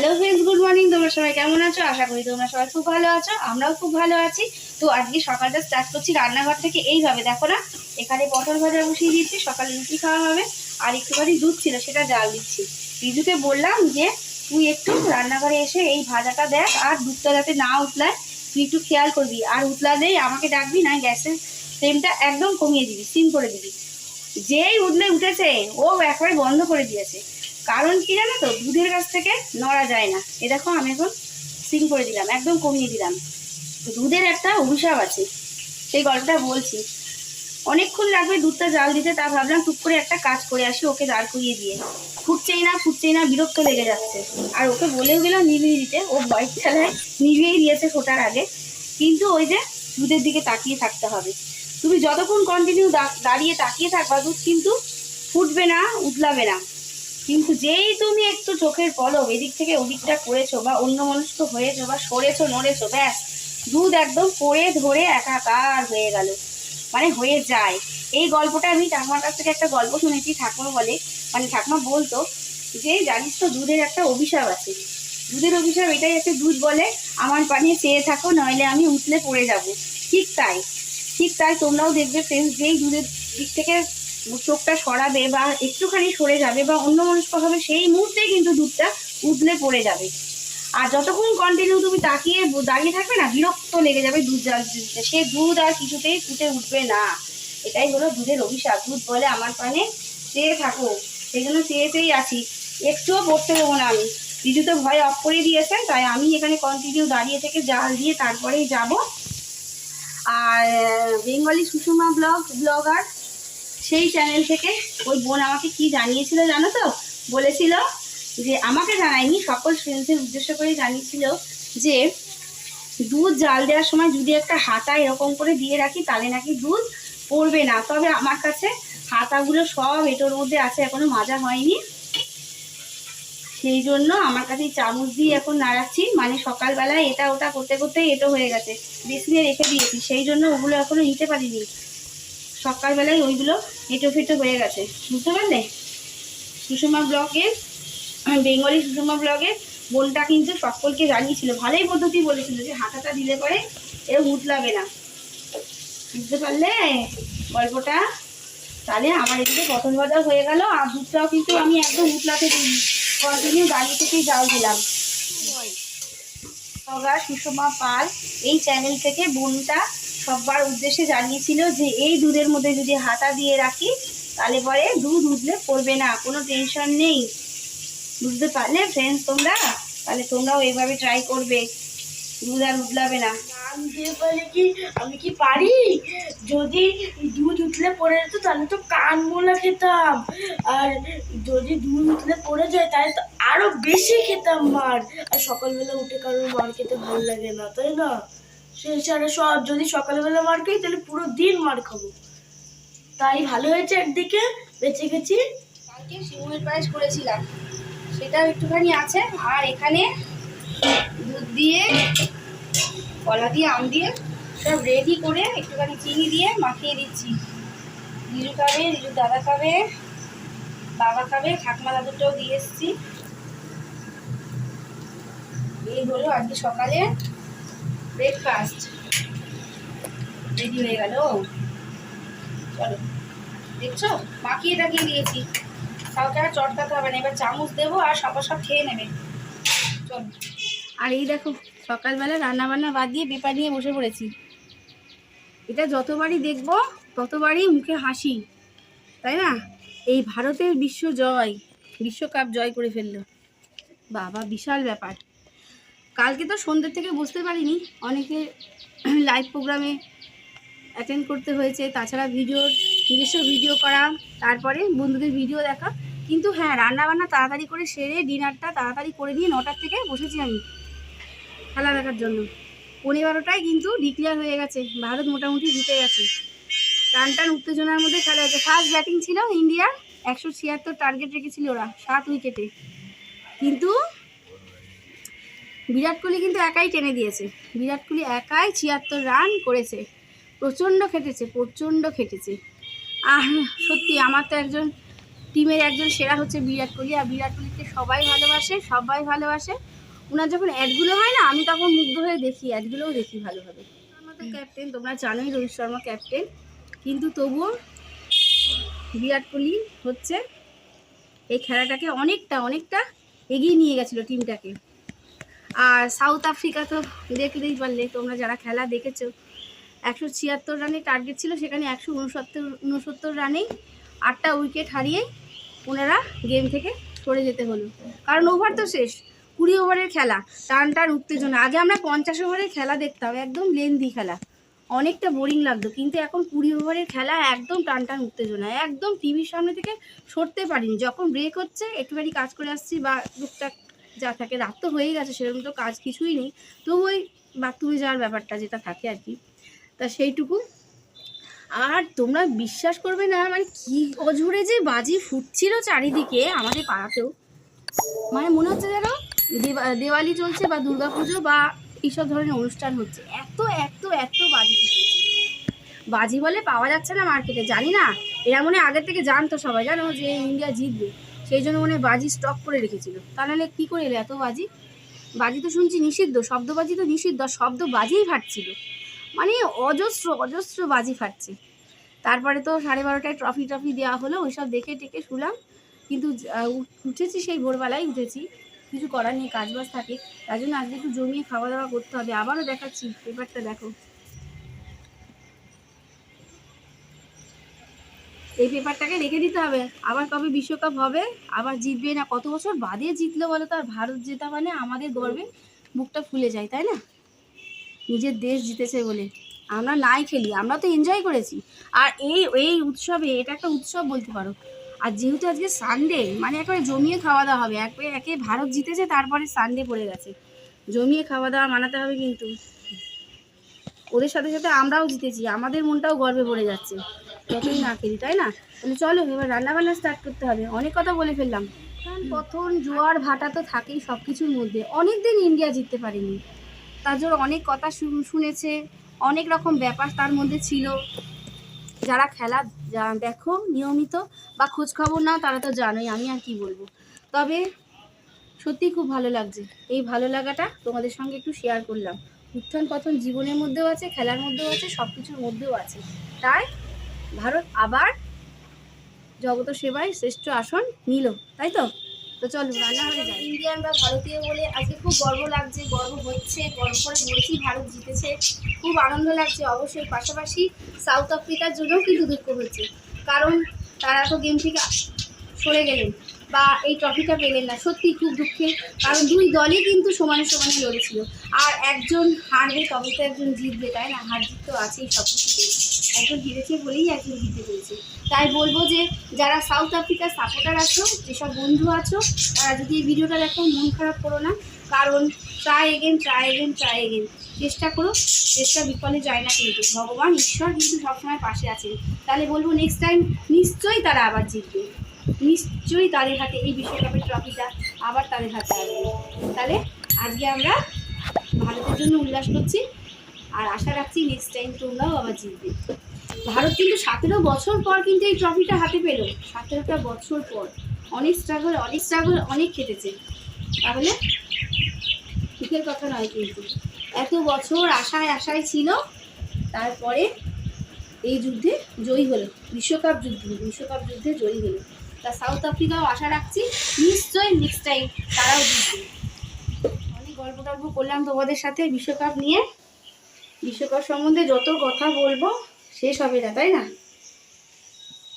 Hello friends good morning তোমরা সবাই কেমন আছো? আশা করি তোমরা সবাই খুব ভালো আছো, আমরাও খুব ভালো আছি। তো আজকে সকালটা স্টার্ট করছি রান্নাঘর থেকে, এইভাবে দেখো না, এখানে পটল ভাজা বসিয়ে দিচ্ছি সকালে রুটি খাওয়া হবে, আর একটুখানি দুধ ছিল, সেটা জাল দিচ্ছি। রিজুকে বললাম যে, তুই একটু রান্নাঘরে এসে এই ভাজাটা দেখ, আর দুধটা যাতে না উতলায়, তুই একটু খেয়াল করবি। আর উতলালেই আমাকে ডাকবি, না গ্যাসের ফ্লেমটা একদম কমিয়ে দিবি, সিম করে দিবি। যেই উঠলে উঠেছে, ও একবারে বন্ধ করে দিয়েছে। কারণ কি জানো তো? দুধের কাছ থেকে নড়া যায় না। এ দেখো, আমি এখন সিং করে দিলাম, একদম কমিয়ে দিলাম। দুধের একটা অভিশাপ আছে। সেই গল্পটা বলছি। অনেকক্ষণ লাগবে দুধটা জাল দিতে, তা ভাবলাম টুক করে একটা কাজ করে আসি ওকে দাঁড় করিয়ে দিয়ে। ফুটছেই না ফুটছেই না, বিরক্ত লেগে যাচ্ছে। আর ওকে বলেও গেলাম নিভিয়ে দিতে। ও ভয় খেলায় নিভিয়েই দিয়েছে ফোটার আগে। কিন্তু ওই যে দুধের দিকে তাকিয়ে থাকতে হবে। তুমি যতক্ষণ কন্টিনিউ দাঁড়িয়ে তাকিয়ে থাকবা দুধ, কিন্তু ফুটবে না, উতলাবে না। কিন্তু যেই তুমি একটু চোখের পলক, এদিক থেকে ওদিকটা করেছ বা অন্য মনস্ক হয়েছো বা সরেছো, নড়েছো, ব্যাস, দুধ একদম পড়ে ধরে একাকার হয়ে গেল। মানে হয়ে যায়। এই গল্পটা আমি ঠাকুমার কাছ থেকে একটা গল্প শুনেছি, ঠাকুমা বলে মানে ঠাকুমা বলতো যে, জানিস তো দুধের একটা অভিশাপ আছে। দুধের অভিশাপ এটাই আছে, দুধ বলে, আমার পানিয়ে চেয়ে থাকো, নইলে আমি উতলে পড়ে যাব। ঠিক তাই ঠিক তাই তোমরাও দেখবে ফ্রেন্ডস যেই দুধের দিক থেকে চোখটা সরাবে বা একটুখানি সরে যাবে বা অন্য মনস্ক হবে সেই মুহূর্তেই কিন্তু দুধটা উদলে পড়ে যাবে। আর যতক্ষণ কন্টিনিউ তুমি তাকিয়ে দাঁড়িয়ে থাকবে না, বিরক্ত লেগে যাবে দুধ জাল দিতে সে দুধ আর কিছুতেই ফুটে উঠবে না। এটাই হলো দুধের অভিশাপ। দুধ বলে আমার পানে চেয়ে থাকো সেই জন্য চেয়ে চেয়েই আছি। একটুও পড়তে দেবো না আমি। রিজু তো ভয় অফ করে দিয়েছেন, তাই আমি এখানে কন্টিনিউ দাঁড়িয়ে থেকে জাল দিয়ে তারপরেই যাব। আর বেঙ্গলি সুষমা ব্লগ, ব্লগার সেই চ্যানেল থেকে ওই বোন আমাকে কি জানিয়েছিল জানো তো? বলেছিল যে, আমাকে জানায়নি, সকল ফ্রেন্ডসের উদ্দেশ্য করে জানিয়েছিল যে, দুধ জাল দেওয়ার সময় যদি একটা হাতা এরকম করে দিয়ে রাখি, তাহলে নাকি দুধ পড়বে না। তবে আমার কাছে হাতাগুলো সব এটোর মধ্যে আছে, এখনও মাজা হয়নি। সেই জন্য আমার কাছে চামচ দিয়ে এখন নাড়াচ্ছি। মানে সকালবেলায় এটা ওটা করতে করতে এটো হয়ে গেছে। বেসিনে রেখে দিয়েছি। সেই জন্য ওগুলো এখনও নিতে পারিনি। সকালবেলায় ওইগুলো এঁটো ফেটো হয়ে গেছে। বুঝতে পারলে? সুষমা ব্লগে বেঙ্গলি সুষমা ব্লগে বোনটা কিন্তু সকলকে জানিয়েছিল ভালোই পদ্ধতি বলেছিল যে হাতাটা দিলে পরে এরকম উতলাবে না। বুঝতে পারলে? গল্পটা? তাহলে আমার এদিকে পটল ভাজা হয়ে গেল আর দুধটাও কিন্তু আমি একদম উতলাতে দিই কন্টিনিউ দাঁড়িয়ে থেকেই জাল দিলাম। সুষমা পাল এই চ্যানেল থেকে বোনটা সবার উদ্দেশ্যে জানিয়েছিল যে এই দুধের মধ্যে যদি হাতা দিয়ে রাখি, তাহলে পরে দুধ উঠলে পড়বে না। কোনো টেনশন নেই। বুঝতে পারলে ফ্রেন্ডস তোমরা? তাহলে তোমরাও এইভাবে ট্রাই করবে। দুধ আর উঠলাবে না। কি, আমি কি পারি? যদি দুধ উঠলে পড়ে যেত, তাহলে তো কান মোলা খেতাম। আর যদি দুধ উঠলে পড়ে যায়, তাহলে তো আরও বেশি খেতাম মার। আর সকালবেলা উঠে কারোর মার খেতে ভালো লাগে না, তাই না? সে ছাড়া সব, যদি সকালবেলা মার খাই, তাহলে পুরো দিন মার খাব। তাই ভালো হয়েছে একদিকে, বেঁচে গেছি। কালকে শিমুয়ের পায়েস করেছিলাম। সেটাও একটুখানি আছে। আর এখানে দুধ দিয়ে, কলা দিয়ে, আম দিয়ে সব রেডি করে একটুখানি চিনি দিয়ে মাখিয়ে দিচ্ছি। রিজু খাবে রিজুর দাদা খাবে, বাবা খাবে, ঠাকমা দাদুটাও দিয়ে এসছি। এই হলো আজকে সকালে। ব্রেকফাস্ট রেডি হয়ে গেল? চলো। দেখছ? মাখিয়ে টাকিয়ে দিয়েছি। কাউকে আর চটকাতে হবে না। এবার চামচ দেবো আর সবার সব খেয়ে নেবে। চল। আর এই দেখো, সকালবেলা রান্না বান্না বাদ দিয়ে পেপার নিয়ে বসে পড়েছি। এটা যতবারই দেখব, ততবারই মুখে হাসি। তাই না? এই ভারতের বিশ্ব জয়, বিশ্বকাপ জয় করে ফেলল। বাবা, বিশাল ব্যাপার। কালকে তো সন্ধ্যে থেকে বুঝতে পারিনি। অনেকে লাইভ প্রোগ্রামে অ্যাটেন্ড করতে হয়েছে, তাছাড়া ভিডিওর নিজস্ব ভিডিও করা, তারপরে বন্ধুদের ভিডিও দেখা। কিন্তু হ্যাঁ রান্না বান্না তাড়াতাড়ি করে সেরে ডিনারটা তাড়াতাড়ি করে নিয়ে নটার থেকে বসেছি আমি খেলা দেখার জন্য। পনেরো বারোটায় কিন্তু ডিক্লেয়ার হয়ে গেছে, ভারত মোটামুটি জিতে গেছে। টান টান উত্তেজনার মধ্যে খেলা হয়েছে। ফার্স্ট ব্যাটিং ছিল ইন্ডিয়া একশো ছিয়াত্তর টার্গেট রেখেছিল ওরা, সাত উইকেটে কিন্তু বিরাট কোহলি কিন্তু একাই টেনে দিয়েছে। বিরাট কোহলি একাই ছিয়াত্তর রান করেছে। প্রচণ্ড খেটেছে প্রচণ্ড খেটেছে। আর সত্যি আমার তো একজন, টিমের একজন সেরা হচ্ছে বিরাট কোহলি। আর বিরাট কোহলিকে সবাই ভালোবাসে সবাই ভালোবাসে। ওনার যখন অ্যাডগুলো হয় না, আমি তখন মুগ্ধ হয়ে দেখি অ্যাডগুলোও দেখি ভালোভাবে। আমাদের ক্যাপ্টেন তোমরা জানোই রোহিত শর্মা ক্যাপ্টেন কিন্তু তবুও বিরাট কোহলি হচ্ছে এই খেলাটাকে অনেকটা অনেকটা এগিয়ে নিয়ে গেছিল টিমটাকে। আর সাউথ আফ্রিকা তো দেখলেই পারলে, তোমরা যারা খেলা দেখেছ, একশো ছিয়াত্তর রানের টার্গেট ছিল, সেখানে একশো উনসত্তর উনসত্তর রানেই আটটা উইকেট হারিয়ে ওনারা গেম থেকে সরে যেতে হলো। কারণ ওভার তো শেষ, কুড়ি ওভারের খেলা, টান টান উত্তেজনা। আগে আমরা পঞ্চাশ ওভারের খেলা দেখতাম, একদম লেন্দি খেলা। অনেকটা বোরিং লাগতো, কিন্তু এখন কুড়ি ওভারের খেলা একদম টান টান উত্তেজনা, একদম টিভির সামনে থেকে সরতে পারিনি। যখন ব্রেক হচ্ছে, একটুখানি কাজ করে আসছি বা টুকটাক যা থাকে, রাত তো হয়েই গেছে, সেরকম তো কাজ কিছুই নেই। তবু ওই বাথরুমে যাওয়ার ব্যাপারটা যেটা থাকে আর কি, তা সেইটুকু। আর তোমরা বিশ্বাস করবে না মানে কি অঝরে যে বাজি ফুটছিল চারিদিকে আমাদের পাড়াতেও। মানে মনে হচ্ছে যেন দেওয়ালি চলছে বা দুর্গাপুজো বা এইসব ধরনের অনুষ্ঠান হচ্ছে। এত এত এত বাজি বাজি বলে পাওয়া যাচ্ছে না মার্কেটে জানি না। এরা মনে আগের থেকে জানতো সবাই, জানো? যে ইন্ডিয়া জিতবে। সেই জন্য মনে বাজি স্টক করে রেখেছিল। তা নাহলে কী করে এলো এত বাজি? বাজি তো শুনছি নিষিদ্ধ, শব্দবাজি তো নিষিদ্ধ শব্দ বাজিই ফাটছিল। মানে অজস্র অজস্র বাজি ফাটছে। তারপরে তো সাড়ে বারোটায় ট্রফি ট্রফি দেওয়া হলো, ওইসব দেখে টেকে শুলাম। কিন্তু উঠেছি সেই ভোরবেলায়, উঠেছি। কিছু করার নেই, কাজবাজ থাকে। তার জন্য আজকে একটু জমিয়ে খাওয়া দাওয়া করতে হবে। আবারও দেখাচ্ছি, পেপারটা দেখো। এই পেপারটাকে রেখে দিতে হবে। আবার কবে বিশ্বকাপ হবে, আবার জিতবে না, কত বছর বাদে জিতলো বলো তো? আর ভারত জেতা মানে আমাদের গর্বে বুকটা ফুলে যায়, তাই না? নিজের দেশ জিতেছে বলে। আমরা নাই খেলি, আমরা তো এনজয় করেছি। আর এই এই উৎসবে, এটা একটা উৎসব বলতে পারো। আর যেহেতু আজকে সানডে মানে একেবারে জমিয়ে খাওয়া দাওয়া হবে। একে একে ভারত জিতেছে, তারপরে সানডে পড়ে গেছে। জমিয়ে খাওয়া দাওয়া মানাতে হবে কিন্তু। ওদের সাথে সাথে আমরাও জিতেছি, আমাদের মনটাও গর্বে পড়ে যাচ্ছে। যতই না খেলি, তাই না? তাহলে চলো, এবার রান্না বান্না স্টার্ট করতে হবে। অনেক কথা বলে ফেললাম। কারণ প্রথম জোয়ার ভাটা তো থাকেই সব কিছুর মধ্যে। অনেক দিন ইন্ডিয়া জিততে পারেনি। তার জন্য অনেক কথা শুন- শুনেছে, অনেক রকম ব্যাপার তার মধ্যে ছিল। যারা খেলা দেখো নিয়মিত বা খোঁজ খবর নাও, তারা তো জানোই আমি আর কি বলব। তবে সত্যি খুব ভালো লাগছে। এই ভালো লাগাটা তোমাদের সঙ্গে একটু শেয়ার করলাম। উত্থান পতন জীবনের মধ্যেও আছে, খেলার মধ্যেও আছে সব কিছুর মধ্যেও আছে। তাই ভারত আবার জগত সেবায় শ্রেষ্ঠ আসন নিল, তাই তো? তো চলো ইন্ডিয়ান বা ভারতীয় বলে আজকে খুব গর্ব লাগছে, গর্ব হচ্ছে, গর্ব করে বলছি ভারত জিতেছে। খুব আনন্দ লাগছে অবশ্যই, পাশাপাশি সাউথ আফ্রিকার জন্যও কিন্তু দুঃখ হচ্ছে। কারণ তারা তো গেম থেকে সরে গেলেন। বা এই ট্রফিটা পেলেন না। সত্যি খুব দুঃখের কারণ দুই দলই কিন্তু সমানে সমানে লড়েছিল। আর একজন হারবে, তবে তো একজন জিতবে, তাই না? হার জিত তো আছেই সব কিছুতে একজন হেরেছে বলেই একজন জিতে পেরেছে তাই বলব যে, যারা সাউথ আফ্রিকার সাপোর্টার আছো, যেসব বন্ধু আছো, তারা যদি এই ভিডিওটা দেখো, মন খারাপ করো না। কারণ try again try again try again চেষ্টা করো, চেষ্টা বিফলে যায় না কিন্তু। ভগবান, ঈশ্বর কিন্তু সবসময় পাশে আছেন। তাহলে বলব নেক্সট টাইম নিশ্চয়ই তারা আবার জিতবে। নিশ্চয়ই তাদের হাতে এই বিশ্বকাপের ট্রফিটা আবার তাদের হাতে আসবে। তাহলে আজকে আমরা ভারতের জন্য উল্লাস করছি আর আশা রাখছি নেক্সট টাইম তোমরাও আবার জিতবে। ভারত কিন্তু সতেরো বছর পর কিন্তু এই ট্রফিটা হাতে পেল। সতেরোটা বছর পর। অনেক স্ট্রাগল অনেক স্ট্রাগল অনেক খেটেছে। তাহলে সুখের কথা নয় কিন্তু। এত বছর আশায় আশায় ছিল, তারপরে এই যুদ্ধে জয়ী হলো। বিশ্বকাপ যুদ্ধ, বিশ্বকাপ যুদ্ধে জয়ী হলো। তা সাউথ আফ্রিকাও আশা রাখছি। নিশ্চয়ই নেক্সট টাইম তারাও জিতবে। অনেক গল্প টল্প করলাম তোমাদের সাথে বিশ্বকাপ নিয়ে। বিশ্বকাপ সম্বন্ধে যত কথা বলব, শেষ হবে না, তাই না?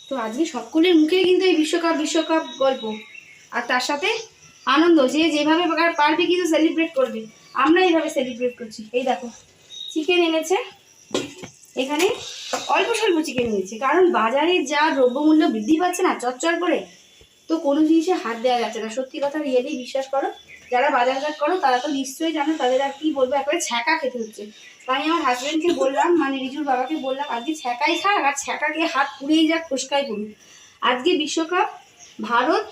তো আজকে সকলের মুখে কিন্তু এই বিশ্বকাপ বিশ্বকাপ গল্প। আর তার সাথে আনন্দ, যে যেভাবে পার- পারবে কিন্তু সেলিব্রেট করবে। আমরা এইভাবে সেলিব্রেট করছি। এই দেখো চিকেন এনেছে। এখানে অল্প স্বল্প চিকেন এনেছে কারণ বাজারে যা দ্রব্যমূল্য বৃদ্ধি পাচ্ছে না চচ্চর করে, তো কোনো জিনিসে হাত দেওয়া যাচ্ছে না। সত্যি কথা রিয়েলি বিশ্বাস করো, যারা বাজারঘাট করো, তারা তো নিশ্চয়ই জানো, তাদের আর কি বলব, একবারে ছ্যাঁকা খেতে হচ্ছে। তাই আমার হাজব্যান্ডকে বললাম মানে রিজুর বাবাকে বললাম, আজকে ছ্যাঁকাই খাক, আর ছ্যাঁকা ছ্যাঁকাকে হাত পুড়েই যাক, ফুসকাই পড়ুক আজকে বিশ্বকাপ ভারত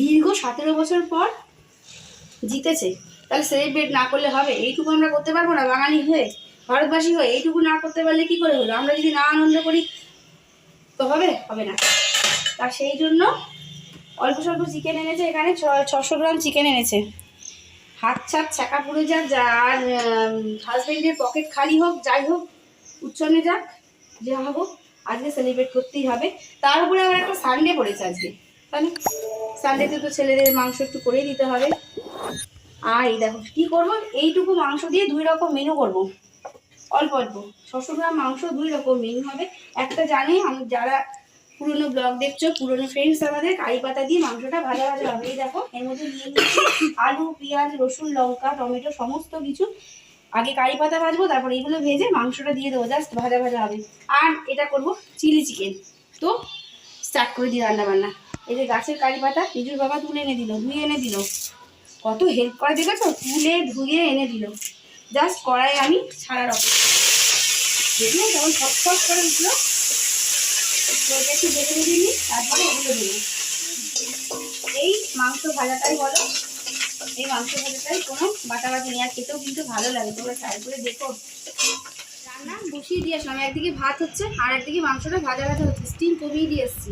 দীর্ঘ সতেরো বছর পর জিতেছে। তাহলে সেলিব্রেট না করলে হবে? এইটুকু আমরা করতে পারব না, বাঙালি হয়ে? ভারতবাসী হয়ে এইটুকু না করতে পারলে কি করে হলো? আমরা যদি না আনন্দ করি, তো হবে? হবে না। তা সেই জন্য অল্প স্বল্প চিকেন এনেছে, এখানে ছশো গ্রাম চিকেন এনেছে। হাত ছাত ছাকা পুড়ে যাক, যা আর হাজবেন্ডের পকেট খালি হোক, যাই হোক উচ্চনে যাক, যা হোক, আজকে সেলিব্রেট করতেই হবে। তার উপরে আবার একটা সানডে পড়েছে আজকে। তাহলে সানডেতে তো ছেলেদের মাংস একটু করেই দিতে হবে। আর এই দেখো, কী করব? এইটুকু মাংস দিয়ে দুই রকম মেনু করব। অল্প অল্প। ছশো গ্রাম মাংস দুই রকম মেনু হবে। একটা জানি আমি যারা পুরনো ব্লগ দেখছ, পুরনো ফ্রেন্ডস আমাদের, কারি পাতা দিয়ে মাংসটা ভাজা ভাজা হবে। দেখো, এর মধ্যে নিয়ে নিচ্ছি আলু, পেঁয়াজ, রসুন, লঙ্কা, টমেটো, সমস্ত কিছু। আগে কারি পাতা ভাজবো, তারপর এইগুলো ভেজে মাংসটা দিয়ে দেবো। জাস্ট ভাজা ভাজা হবে। আর এটা করব চিলি চিকেন তো স্টার্ট করে দিই রান্না বান্না এই যে গাছের কারি পাতা, নিজুর বাবা তুলে এনে দিল, ধুয়ে এনে দিল। কত হেল্প করে, দেখেছ? তুলে ধুয়ে এনে দিল। জাস্ট কড়াই আমি ছাড়ার অপেক্ষা দেখলে যখন ফট করে উঠল, একটু দেখে দিবি তারপরে এগুলো দেবো এই মাংস ভাজাটাই বলো। এই মাংস ভাজাটাই কোনো বাটাবাটি নেই, আর খেতেও কিন্তু ভালো লাগে, তোমরা ট্রাই করে দেখো। রান্না বসিয়ে দিয়ে আসলাম, একদিকে ভাত হচ্ছে, আর একদিকে মাংসটা ভাজা ভাজা হচ্ছে স্টিম কমিয়ে দিয়ে এসছি।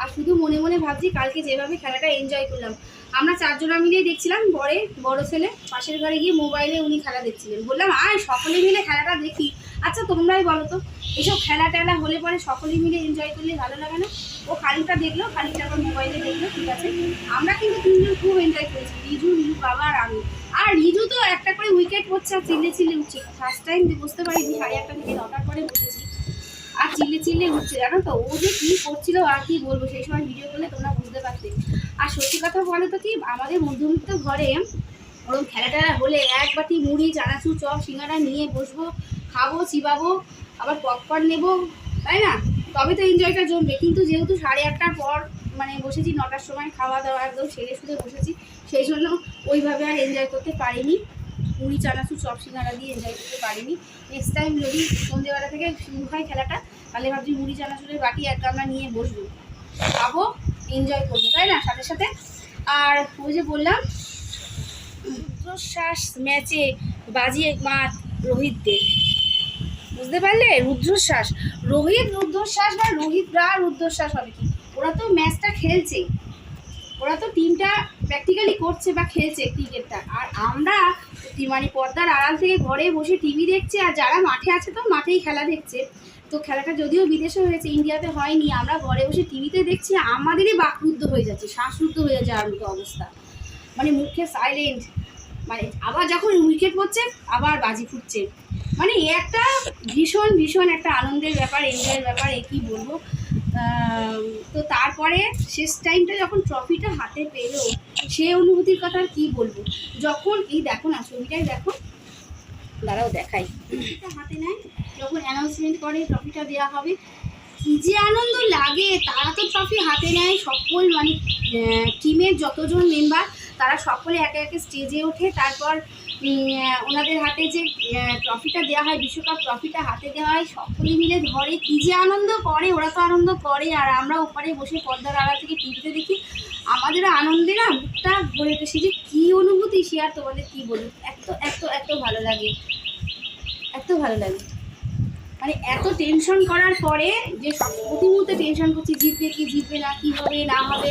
আর শুধু মনে মনে ভাবছি, কালকে যেভাবে খেলাটা এনজয় করলাম। আমরা চারজনা মিলেই দেখছিলাম, বড়ে, বড় ছেলে, পাশের ঘরে গিয়ে মোবাইলে উনি খেলা দেখছিলেন। বললাম, আয়, সকলে মিলে খেলাটা দেখি। আচ্ছা তোমরাই বলো তো, এসব খেলা টেলা হলে পরে সকলে মিলে এনজয় করলে ভালো লাগে না? ও খানিকটা দেখল, খানিকটা আবার মোবাইলে দেখল, ঠিক আছে। আমরা কিন্তু তিনজন খুব এনজয় করেছি, রিজু রিজু বাবা আর আমি। আর রিজু তো একটা করে উইকেট হচ্ছে আর চিল্লে চিল্লে উঠছে ফার্স্ট টাইম বুঝতে পারিনি সাড়ে আটটা থেকে নটার পরে বসেছি। আর চিল্লে চিল্লে উঠছে জানো তো? ও যে কী করছিল আর কি বলব, সেই সময় ভিডিও করলে তোমরা বুঝতে পারতে। আর সত্যি কথা বলো তো কি, আমাদের মধ্যবিত্ত ঘরে ওরকম খেলা টেলা হলে এক বাটি মুড়ি, চানাচুর, চপ সিঙ্গারা নিয়ে বসবো, খাব, চিবাবো, আবার পপকর্ন নেব, তাই না? তবে তো এনজয়টা জমবে। কিন্তু যেহেতু সাড়ে আটটার পর মানে বসেছি, নটার সময় খাওয়া দাওয়া একদম সেরে সুরে বসেছি, সেই জন্য ওইভাবে আর এনজয় করতে পারিনি। মুড়ি চানাচুর, চপ সিঙ্গারা দিয়ে এনজয় করতে পারিনি। নেক্সট টাইম যদি সন্ধ্যেবেলা থেকে শুরু হয় খেলাটা, তাহলে ভাবছি মুড়ি চানাচুরের বাটি এক গামলা নিয়ে বসবো। খাব এনজয় করব, তাই না? সাথে সাথে। আর ওই যে বললাম, রুদ্রশ্বাস ম্যাচে বাজিয়ে মাত রোহিতদের। বুঝতে পারলে? রুদ্রশ্বাস। রোহিত রুদ্রশ্বাস বা রোহিত রা রুদ্রশ্বাস হবে কি? ওরা তো ম্যাচটা খেলছে। ওরা তো টিমটা প্র্যাকটিক্যালি করছে বা খেলছে ক্রিকেটটা আর আমরা মানে পর্দার আড়াল থেকে ঘরে বসে টিভি দেখছে আর যারা মাঠে আছে তো মাঠেই খেলা দেখছে। তো খেলাটা যদিও বিদেশে হয়েছে ইন্ডিয়াতে হয়নি, আমরা ঘরে বসে টিভিতে দেখছি, আমাদেরই বাকরুদ্ধ হয়ে যাচ্ছে, শ্বাসরুদ্ধ হয়ে যাচ্ছে আর অবস্থা। মানে মুখে সাইলেন্ট মানে আবার যখন উইকেট পড়ছে, আবার বাজি ফুটছে। মানে একটা ভীষণ ভীষণ একটা আনন্দের ব্যাপার এনজয়ের ব্যাপার, এ কী বলব? তো তারপরে শেষ টাইমটা যখন ট্রফিটা হাতে পেল, সে অনুভূতির কথা আর কী বলব? যখন, এই দেখো না, ছবিটাই দেখো। দাঁড়াও, দেখাই। ট্রফিটা হাতে নেয়, যখন অ্যানাউন্সমেন্ট করে ট্রফিটা দেওয়া হবে। কী যে আনন্দ লাগে! তারা তো ট্রফি হাতে নেয়, সকল মানে টিমের যতজন মেম্বার তারা সকলে একে একে স্টেজে ওঠে, তারপর ওনাদের হাতে যে ট্রফিটা দেওয়া হয়, বিশ্বকাপ ট্রফিটা হাতে দেওয়া হয়, সকলে মিলে ধরে, কি যে আনন্দ করে, ওরা তো আনন্দ করে, আর আমরা ওপারে বসে পর্দার আড়া থেকে টিভিতে দেখি আমাদের আনন্দে না মুখটা ভরে ওঠে সে যে কী অনুভূতি, সে আর তোমাদের কী বলুন এত এত এত ভালো লাগে, এত ভালো লাগে। মানে এত টেনশন করার পরে যে প্রতি মুহূর্তে টেনশন করছি, জিতবে কি, জিতবে না, কি হবে, না হবে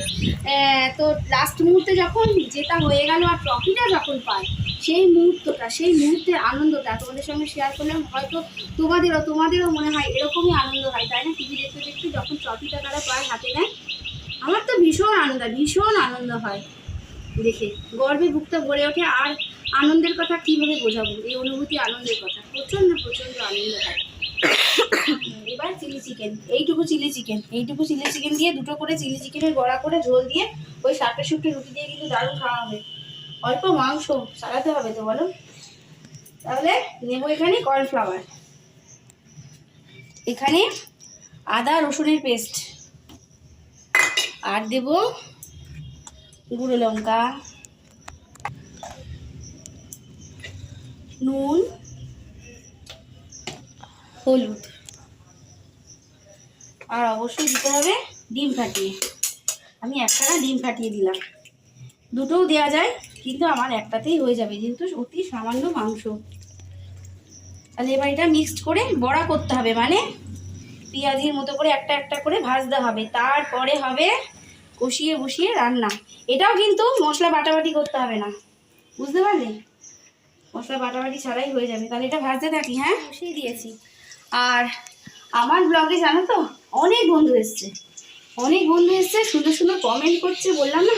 তো লাস্ট মুহূর্তে যখন জেতা হয়ে গেল আর ট্রফিটা যখন পায় সেই মুহূর্তটা, সেই মুহূর্তের আনন্দটা তোমাদের সঙ্গে শেয়ার করলাম। হয়তো তোমাদেরও তোমাদেরও মনে হয় এরকমই আনন্দ হয়, তাই না? টিভি দেখতে দেখতে যখন ট্রফিটা তারা পায় হাতে নেয়, আমার তো ভীষণ আনন্দ ভীষণ আনন্দ হয় দেখে। গর্বে বুকটা ভরে ওঠে, আর আনন্দের কথা কীভাবে বোঝাবো? এই অনুভূতি আনন্দের কথা, প্রচণ্ড প্রচণ্ড আনন্দ হয়। এবার চিলি চিকেন। এইটুকু চিলি চিকেন। এইটুকু চিলি চিকেন দিয়ে দুটো করে চিলি চিকেনের বড়া করে ঝোল দিয়ে ওই সাপটে সুপটে রুটি দিয়ে কিন্তু দারুণ খাওয়া হবে। অল্প মাংস চালাতে হবে তো বলো? তাহলে নেব এখানে কর্নফ্লাওয়ার। এখানে আদা রসুনের পেস্ট। আর দেব গুঁড়ো লঙ্কা। নুন। হলুদ। আর অবশ্যই দিতে হবে ডিম ফাটিয়ে। আমি একখানা ডিম ফাটিয়ে দিলাম। দুটোও দেওয়া যায়, কিন্তু আমার একটাতেই হয়ে যাবে, যেহেতু অতি সামান্য মাংস। তাহলে এবার এটা মিক্সড করে বড়া করতে হবে মানে পেঁয়াজির মতো করে একটা একটা করে ভাজতে হবে। তারপরে হবে কষিয়ে বসিয়ে রান্না। এটাও কিন্তু মশলা বাটাবাটি করতে হবে না। বুঝতে পারলে? মশলা বাটাবাটি ছাড়াই হয়ে যাবে। তাহলে এটা ভাজতে থাকি হ্যাঁ? বসিয়ে দিয়েছি। আর আমার ব্লগে জানো তো, অনেক বন্ধু এসছে। অনেক বন্ধু এসছে, সুন্দর সুন্দর কমেন্ট করছে, বললাম না,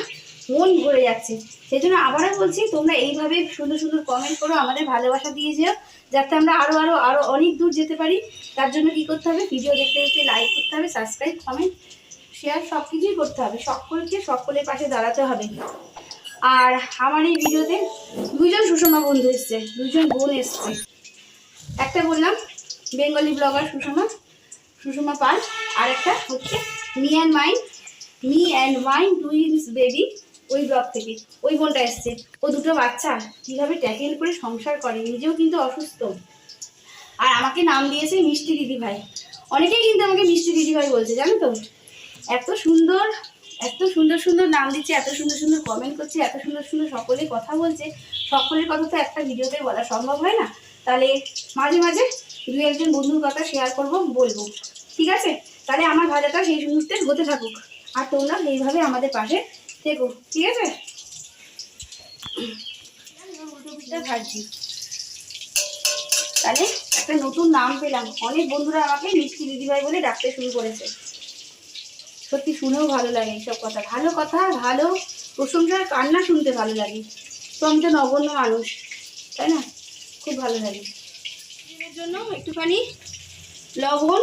মন ভরে যাচ্ছে। সেই জন্য আবারও বলছি, তোমরা এইভাবে সুন্দর সুন্দর কমেন্ট করো, আমাদের ভালোবাসা দিয়ে যেও, যাতে আমরা আরও আরও আরও অনেক দূর যেতে পারি। তার জন্য কি করতে হবে? ভিডিও দেখতে দেখতে লাইক করতে হবে সাবস্ক্রাইব কমেন্ট শেয়ার সব কিছুই করতে হবে। সকলকে সকলের পাশে দাঁড়াতে হবে। আর আমার এই ভিডিওতে দুজন সুষমা বন্ধু এসছে, দুজন বোন এসছে। একটা বললাম বেঙ্গলি ব্লগার সুষমা সুষমা পাল আর একটা হচ্ছে me and mine, me and mine twins baby ওই ব্লগ থেকে। ওই বোনটা এসছে। ও দুটো বাচ্চা, কীভাবে ট্যাকেল করে সংসার করে? নিজেও কিন্তু অসুস্থ। আর আমাকে নাম দিয়েছে মিষ্টি দিদি ভাই অনেকেই কিন্তু আমাকে মিষ্টি দিদি ভাই বলছে, জানো তো? এত সুন্দর এত সুন্দর সুন্দর নাম দিচ্ছে, এত সুন্দর সুন্দর কমেন্ট করছে, এত সুন্দর সুন্দর সকলে কথা বলছে। সকলের কথা তো একটা ভিডিওতে বলা সম্ভব হয় না? তাহলে মাঝে মাঝে দু একজন বন্ধুর কথা শেয়ার করব বলব। ঠিক আছে? তাহলে আমার ভাজাটা সেই মুহূর্তে হতে থাকুক। আর তোমরা এইভাবে আমাদের পাশে থেকো ঠিক আছে? উল্টোপিঠটা ভাজছি তাহলে একটা নতুন নাম পেলাম। অনেক বন্ধুরা আমাকে মিষ্টি দিদিভাই বলে ডাকতে শুরু করেছে। সত্যি শুনেও ভালো লাগে এইসব কথা। ভালো কথা ভালো প্রশংসার কান্না শুনতে ভালো লাগে। তো আমি তো নগণ্য মানুষ তাই না? খুব ভালো লাগে। জন্য একটুখানি লবণ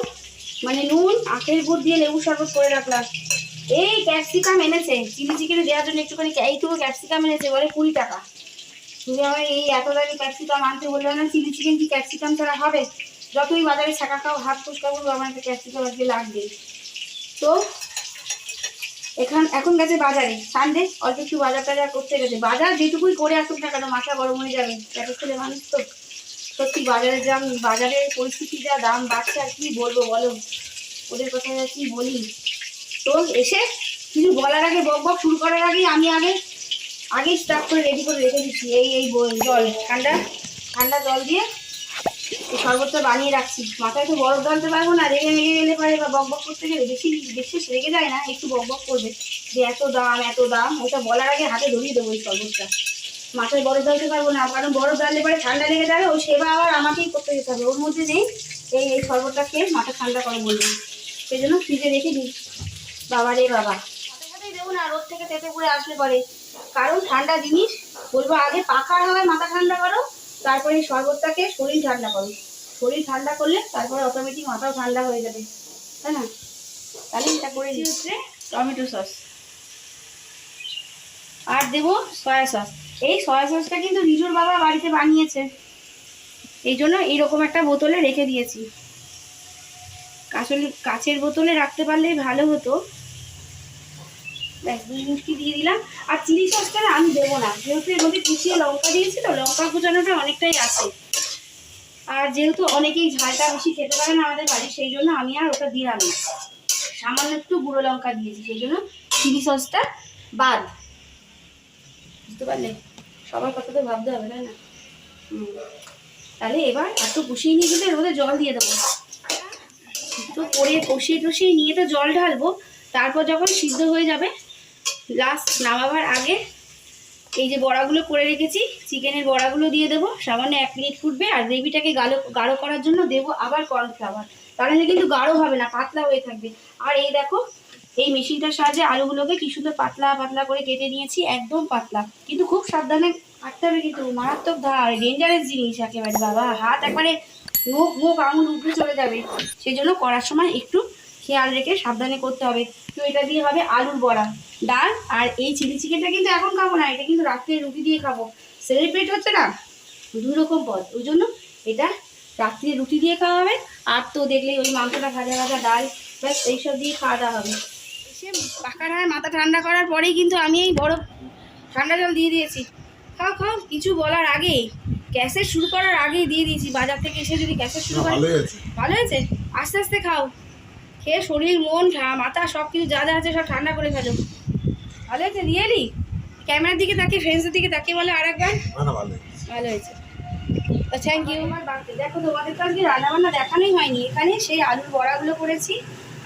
মানে নুন, আখের গুড় দিয়ে লেবু শরবত করে রাখলাম। এই ক্যাপসিকাম এনেছে, চিলি চিকেনে দেওয়ার জন্য একটুখানি এইটুকু ক্যাপসিকাম এনেছে, বলে কুড়ি টাকা। তুমি আমার এই এত দামি ক্যাপসিকাম আনতে বললে না, চিলি চিকেন কি ক্যাপসিকাম ছাড়া হবে? যতই বাজারে ছাকা খাও, হাত ফুসকা করব আমার একটা ক্যাপসিকাম আজকে লাগবে। তো, এখান, এখন গেছে বাজারে। সানডে অল্প একটু বাজার টাজার করতে গেছে। বাজার যেটুকুই করে আসুক না কেন, মাথা গরম হয়ে যাবে। এত ছেলে মানুষ তো। সত্যি বাজারে যা বাজারের পরিস্থিতি যা দাম বাড়ছে আর কি বলব বলো? ওদের কথা কি বলি? তো এসে কিছু বলার আগে বক বক শুরু করার আগে আমি আগে আগেই স্টার্ট করে রেডি করে রেখে দিচ্ছি। এই এই জল, ঠান্ডা ঠান্ডা জল দিয়ে এই শরবতটা বানিয়ে রাখছি। মাথায় তো বরফ ঢালতে পারব না, রেগে রেগে গেলে পারে বা বক বক করতে গেলে বেশি বেশি রেগে যায় না, একটু বক বক করবে। যে এত দাম এত দাম ওটা বলার আগে হাতে ধরিয়ে দেবো ওই শরবতটা। মাথায় বরফ ঢালতে পারব না কারণ বরফ ঢাললে পরে ঠান্ডা লেগে যাবে ওই সেবা আবার আমাকেই করতে যেতে হবে। ওর মধ্যে নেই এই এই শরবতটা খেয়ে মাথা ঠান্ডা করে বলবেন সেই জন্য ফ্রিজে রেখে দিই। বাবা রে বাবা। সাথে দেবো না রোদ থেকে তেতে পড়ে আসলে পরে। কারণ ঠান্ডা জিনিস বলব আগে পাখার হাওয়ায় মাথা ঠান্ডা করো তারপরে এই শরবতটাকে শরীর ঠান্ডা করো। শরীর ঠান্ডা করলে তারপরে অটোমেটিক মাথাও ঠান্ডা হয়ে যাবে তাই না? তাহলে এটা করে দিই হচ্ছে টমেটো সস। আর দেবো সয়া সস। এই সয়া সসটা কিন্তু রিজুর বাবা বাড়িতে বানিয়েছে। এই জন্য এইরকম একটা বোতলে রেখে দিয়েছি। আসলে কাচের বোতলে রাখতে পারলেই ভালো হতো। ব্যাস, দুই মিষ্টি দিয়ে দিলাম। আর চিলি সসটা আমি দেবো না। যেহেতু এর মধ্যে কুচিয়ে লঙ্কা দিয়েছি তো, লঙ্কা কুচানোটা অনেকটাই আছে। আর যেহেতু অনেকেই ঝালটা বেশি খেতে পারে না আমাদের বাড়ি সেই জন্য আমি আর ওটা দিলাম না। সামান্য একটু গুঁড়ো লঙ্কা দিয়েছি, সেই জন্য চিলি সসটা বাদ। বুঝতে পারলে? সবার কথা তো ভাবতে হবে, তাই না? তাহলে এবার এত কষিয়ে নিয়ে গেলে এর মধ্যে জল দিয়ে দেবো। তো করে কষিয়ে টষিয়ে নিয়ে তো জল ঢালবো। তারপর যখন সিদ্ধ হয়ে যাবে লাস্ট নামাবার আগে এই যে বড়াগুলো করে রেখেছি, চিকেনের বড়াগুলো দিয়ে দেবো। সামান্য এক মিনিট ফুটবে আর গ্রেভিটাকে গালো, গাঢ় করার জন্য দেবো আবার কর্নফ্লাওয়ার তাহলে কিন্তু গাঢ় হবে না, পাতলা হয়ে থাকবে। আর এই দেখো এই মেশিনটার সাহায্যে আলুগুলোকে কি সুন্দর পাতলা পাতলা করে কেটে নিয়েছি, একদম পাতলা। কিন্তু খুব সাবধানে কাটতে হবে কিন্তু, মারাত্মক ধার ডেঞ্জারাস জিনিস একেবারে, বাবা। হাত একবারে মুখ মুখ, আঙুল উপরে চলে যাবে। সেই জন্য করার সময় একটু খেয়াল রেখে সাবধানে করতে হবে। তো এটা দিয়ে হবে আলুর বড়া, ডাল আর এই চিলি চিকেনটা কিন্তু এখন খাব না, এটা কিন্তু রাত্রে রুটি দিয়ে খাব। সেলিব্রেট হচ্ছে না? দুই রকম পদ। ওই জন্য এটা রাত্রে রুটি দিয়ে খাওয়া হবে। আর তো দেখলে ওই মাংসটা ভাজা ভাজা ডাল, ব্যাস, এইসব দিয়ে খাওয়া দাওয়া হবে। এসে পাকার হয় মাথা ঠান্ডা করার পরেই কিন্তু আমি এই বড় ঠান্ডা জল দিয়ে দিয়েছি। খাও খাও কিছু বলার আগেই গ্যাসের শুরু করার আগেই দিয়ে দিয়েছি বাজার থেকে এসে যদি গ্যাসের শুরু করে ভালো হয়েছে? আস্তে আস্তে খাও। খেয়ে শরীর মন ঠা- মাথা সব কিছু যা যা আছে সব ঠান্ডা করে ফেলো। ভালো হয়েছে? দিয়ে রিয়েলি ক্যামেরার দিকে তাকিয়ে ফ্রেন্ডসের দিকে তাকিয়ে বলে আরেকবার। না না ভালো হয়েছে। তো থ্যাংক ইউ আমার বাড়িতে দেখো তোমাদের তো আজকে রান্নাবান্না দেখানোই হয়নি। এখানে সেই আলুর বড়াগুলো করেছি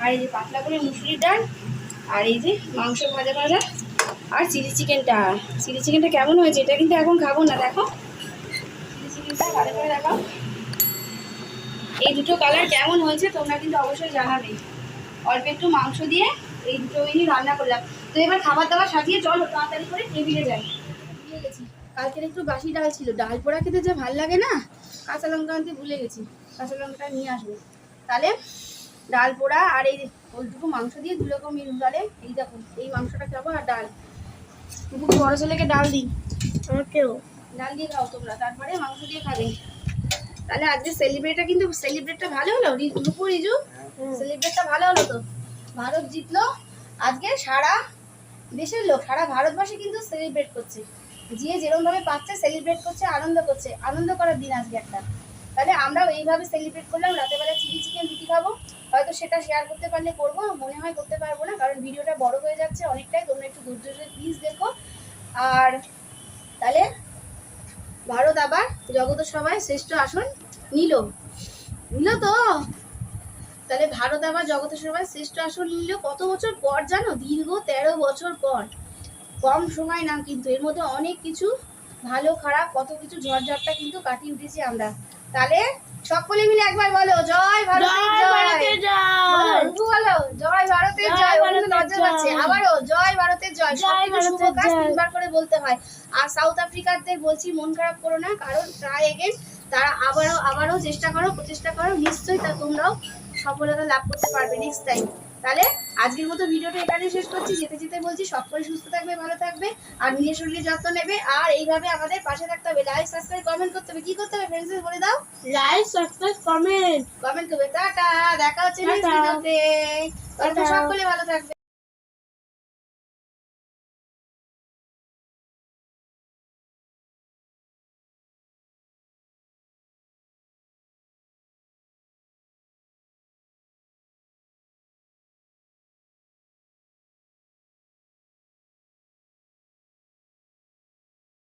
আর এই যে পাতলা করে মুসুরির ডাল আর এই যে মাংস ভাজা ভাজা আর চিলি চিকেনটা। চিলি চিকেনটা কেমন হয়েছে? এটা কিন্তু এখন খাব না, দেখো। চিলি চিকেনটা দেখাও। এই দুটো কালার কেমন হয়েছে তোমরা কিন্তু অবশ্যই জানাবে। অল্প একটু মাংস দিয়ে এই দুটো মিনিট রান্না করলাম। তো এবার খাবার দাবার সাজিয়ে চলো, তাড়াতাড়ি করে টেবিলে যাই। ভুলে গেছি। কালকের একটু বাসি ডাল ছিল। ডাল পোড়া খেতে যে ভালো লাগে না? কাঁচা লঙ্কা আনতে ভুলে গেছি। কাঁচা লঙ্কাটা নিয়ে আসব। তাহলে ডাল পোড়া আর এই ওইটুকু মাংস দিয়ে দু রকম মিল ডালে এই দেখো এই মাংসটা খাব আর ডাল। টুকু বড় ছেলেকে ডাল দিই। আমাকেও ডাল দিয়ে খাও তোমরা তারপরে মাংস দিয়ে খাবে। তাহলে আজকে সেলিব্রেটটা কিন্তু সেলিব্রেটটা ভালো হলো? রিজু? রিজু সেলিব্রেটটা ভালো হলো তো? ভারত জিতলো। আজকে সারা দেশের লোক সারা ভারতবাসী কিন্তু সেলিব্রেট করছে। যে যেরকম ভাবে পাচ্ছে সেলিব্রেট করছে আনন্দ করছে। আনন্দ করার দিন আজকে একটা। তাহলে আমরাও এইভাবে সেলিব্রেট করলাম রাতেবেলা চিলি চিকেন রুটি খাব। হয়তো সেটা শেয়ার করতে পারলে করব, মনে হয় করতে পারব না, কারণ ভিডিওটা বড় হয়ে যাচ্ছে অনেকটাই, তোমরা একটু ধৈর্য ধরে প্লিজ দেখো। আর তাহলে ভারত আবার জগত সবাই শ্রেষ্ঠ আসন নিল। নিল তো? তাহলে ভারত আবার জগত সবাই শ্রেষ্ঠ আসন নিল কত বছর পর জানো? দীর্ঘ তেরো বছর পর। কম সময় না কিন্তু, এর মধ্যে অনেক কিছু ভালো খারাপ কত কিছু ঝড়ঝাপটা কিন্তু কাটিয়ে উঠেছি আমরা। তাহলে সকলে মিলে একবার বলো জয় ভারতের জয় বলো, জয় ভারতের জয় লজ্জা। পাচ্ছে আবারও জয় ভারতের জয়। জয় সবথেকে শুভ কাজ তিনবার করে বলতে হয়। আর সাউথ আফ্রিকাদের বলছি মন খারাপ করো না কারণ ট্রাই এগেন তারা আবারও আবারও চেষ্টা করো প্রচেষ্টা করো নিশ্চয়ই তা তোমরাও সফলতা লাভ করতে পারবে নেক্সট টাইম তাহলে আজকের মতো ভিডিওটা এখানে শেষ করছি। যেতে যেতে বলছি সকলে সুস্থ থাকবে ভালো থাকবে আর নিজের শরীরের যত্ন নেবে। আর এইভাবে আমাদের পাশে থাকতে হবে। লাইক সাবস্ক্রাইব কমেন্ট করতে হবে। কি করতে হবে ফ্রেন্ডসদের বলে দাও? লাইক সাবস্ক্রাইব কমেন্ট কমেন্ট করবে। টাটা। দেখা হচ্ছে নেক্সট ভিডিওতে। সকলে ভালো থাকবে।